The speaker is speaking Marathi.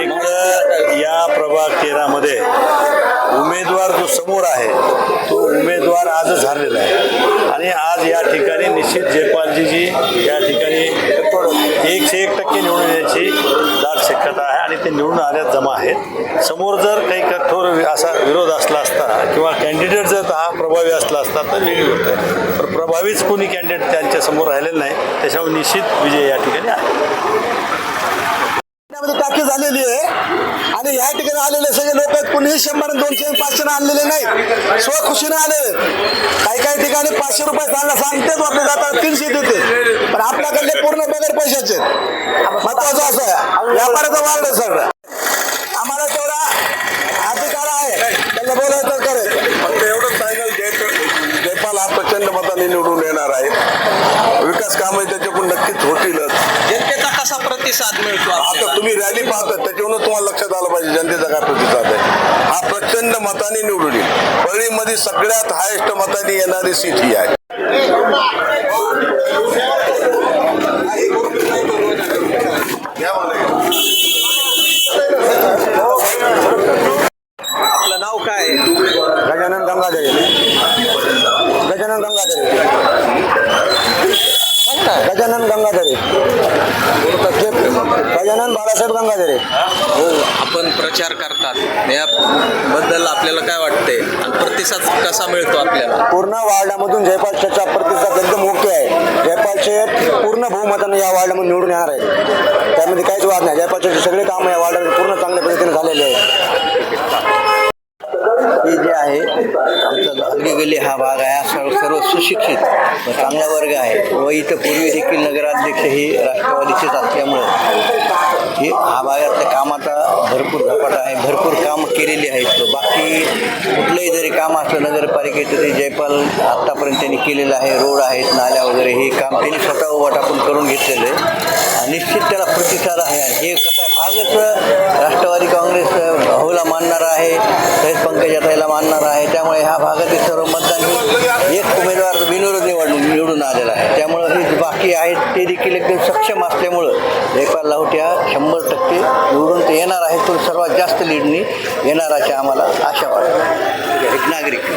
एक या प्रभाग तेरामध्ये उमेदवार जो समोर आहे तो उमेदवार आजच झालेला आहे. आणि आज या ठिकाणी निश्चित जयपालजीजी या ठिकाणी एकशे एक टक्के निवडून याची आणि ते निवडून आल्यात जमा आहेत. समोर जर काही कठोर असा विरोध असला असता किंवा कॅन्डिडेट जर हा प्रभावी असला असता तर वेगळी होत आहे. पण प्रभावीच कोणी कॅन्डिडेट त्यांच्यासमोर राहिलेलं नाही त्याच्यामुळे निश्चित विजय या ठिकाणी आहे. टाकी झालेली आहे. आणि या ठिकाणी आलेले सगळे लोक आहेत. कुणीही शंभर दोनशे पाचशे आणलेले नाही. स्वखुशीने आलेले काही काही ठिकाणी पाचशे रुपये सांगा सांगतेच वाटले जातात तीनशे देते. पण आपल्या पैशाचे महत्वाचं असं आहे. व्यापाराचं वाढ आहे सगळं. आम्हाला तेवढा अधिकार आहे. त्यांना बोलायचं करायचं फक्त एवढंच सांगाल जय जयपाल हा प्रचंड मताने निवडून येणार आहे. विकास कामं त्याच्याकडून नक्कीच होतीलच. जनतेचा कसा प्रतिसाद मिळतो आता? तुम्ही रॅली पाहता त्याच्यावरून तुम्हाला लक्षात आलं पाहिजे जनतेचा काय प्रतिसाद आहे. हा प्रचंड मताने निवडून येईल. परळीमध्ये सगळ्यात हायेस्ट मताने येणारी सीट ही आहे आपलं नाव काय आहे? गजानन गंगाधरे गजानन गंगाधरे. गजानन बाळासाहेब गंगाधरे. हो आपण प्रचार करतात. याबद्दल आपल्याला काय वाटतंय? आणि प्रतिसाद कसा मिळतो आपल्याला? पूर्ण वार्डामधून जयपाल शेठचा प्रतिसाद एकदम ओके आहे. जयपाल शेठ पूर्ण बहुमताने या वार्डामध्ये निवडून येणार आहे त्यामध्ये काहीच वाद नाही. जयपाल शेठचे सगळे कामं या वार्डामध्ये पूर्ण चांगल्या पद्धतीने झालेले आहेत. हे जे आहे आमचा गल्ली हा भाग आहे. सुशिक्षित चांगला वर्ग आहे. व इथं पूर्वी देखील नगराध्यक्ष हे राष्ट्रवादीचेच असल्यामुळं हे हा भागातल्या कामाचा भरपूर झपाटा आहे. भरपूर कामं केलेली आहेत. बाकी कुठलंही जरी काम असलं नगरपालिकेचं ते जयपाल आत्तापर्यंत त्यांनी केलेलं आहे. रोड आहेत नाल्या वगैरे हे काम त्यांनी स्वतः उभा आपण करून घेतलेलं आहे. आणि निश्चित त्याला प्रतिसाद आहे. हे कसं आहे भागच राष्ट्रवादी काँग्रेस बापूला मानणार आहे तसेच पंकजाताईला मानणार आहे. त्यामुळे ह्या भागातील सर्व मतदान एक उमेदवार बिनविरोध निवडून निवडून आलेला आहे. त्यामुळं हे बाकी आहेत ते देखील एकदम सक्षम असल्यामुळं लेखपाल लावट्या शंभर टक्के निवडून ते येणार आहेत. तो सर्वात जास्त लीडनी येणाराची आम्हाला आशा वाटते. नागरिक.